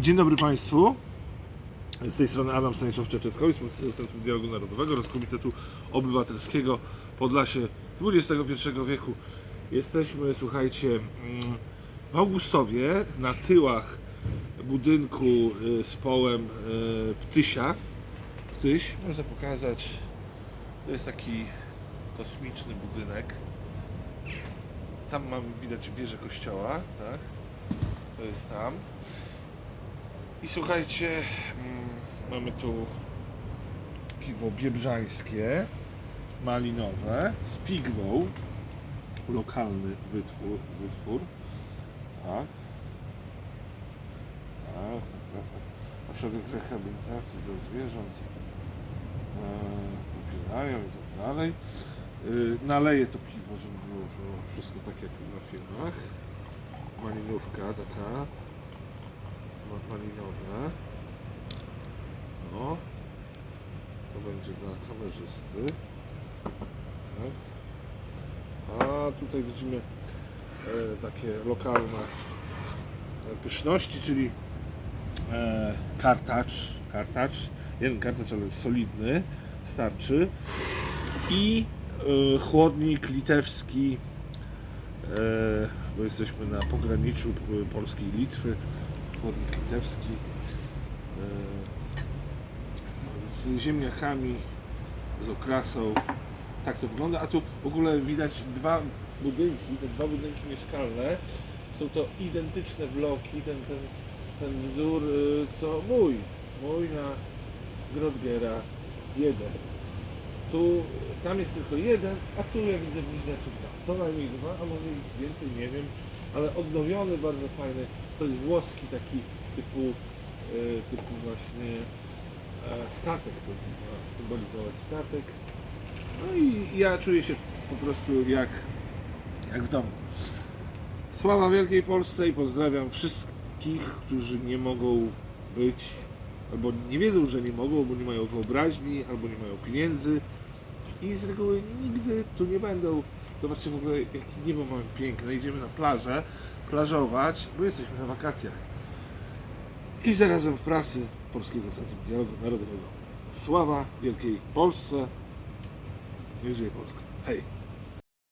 Dzień dobry Państwu. Z tej strony Adam Stanisław Czeczetkowicz z Polskiego Centrum Dialogu Narodowego oraz Komitetu Obywatelskiego Podlasie XXI wieku. Jesteśmy, słuchajcie, mm, w Augustowie, na tyłach budynku y, z połem y, Ptysia. Ptyś, można pokazać, to jest taki kosmiczny budynek. Tam mam widać wieżę kościoła, tak? To jest tam. I słuchajcie, mm, mamy tu piwo biebrzańskie, malinowe, z pigwą, lokalny wytwór, wytwór. tak. Tak, tak, tak. Ośrodek rehabilitacji dla zwierząt e, popierają i tak dalej. Y, naleję to piwo, żeby było, było wszystko tak jak na filmach. Malinówka taka. Ma- Malinowe. No. To będzie dla kamerzysty. Tak. A tutaj widzimy e, takie lokalne pyszności, czyli e, kartacz, kartacz, jeden kartacz, ale solidny, starczy i e, chłodnik litewski, e, bo jesteśmy na pograniczu e, Polski i Litwy, chłodnik litewski e, z ziemniakami, z okrasą, tak to wygląda, a tu w ogóle widać dwa budynki, te dwa budynki mieszkalne, są to identyczne bloki, ten, ten, ten wzór y, co mój, mój na Grodgera jeden. Tu, tam jest tylko jeden, a tu ja widzę bliźniaczy dwa. Co najmniej dwa, a może więcej, nie wiem. Ale odnowiony, bardzo fajny. To jest włoski taki typu, y, typu właśnie e, statek, to ma symbolizować statek. No i ja czuję się po prostu jak, jak w domu. Sława Wielkiej Polsce i pozdrawiam wszystkich, którzy nie mogą być, albo nie wiedzą, że nie mogą, bo nie mają wyobraźni, albo nie mają pieniędzy i z reguły nigdy tu nie będą. Zobaczcie w ogóle, jakie niebo mamy piękne. Idziemy na plażę, plażować, bo jesteśmy na wakacjach. I zarazem w pracy Polskiego Centrum Dialogu Narodowego. Sława Wielkiej Polsce. Niech żyje Polska. Hej!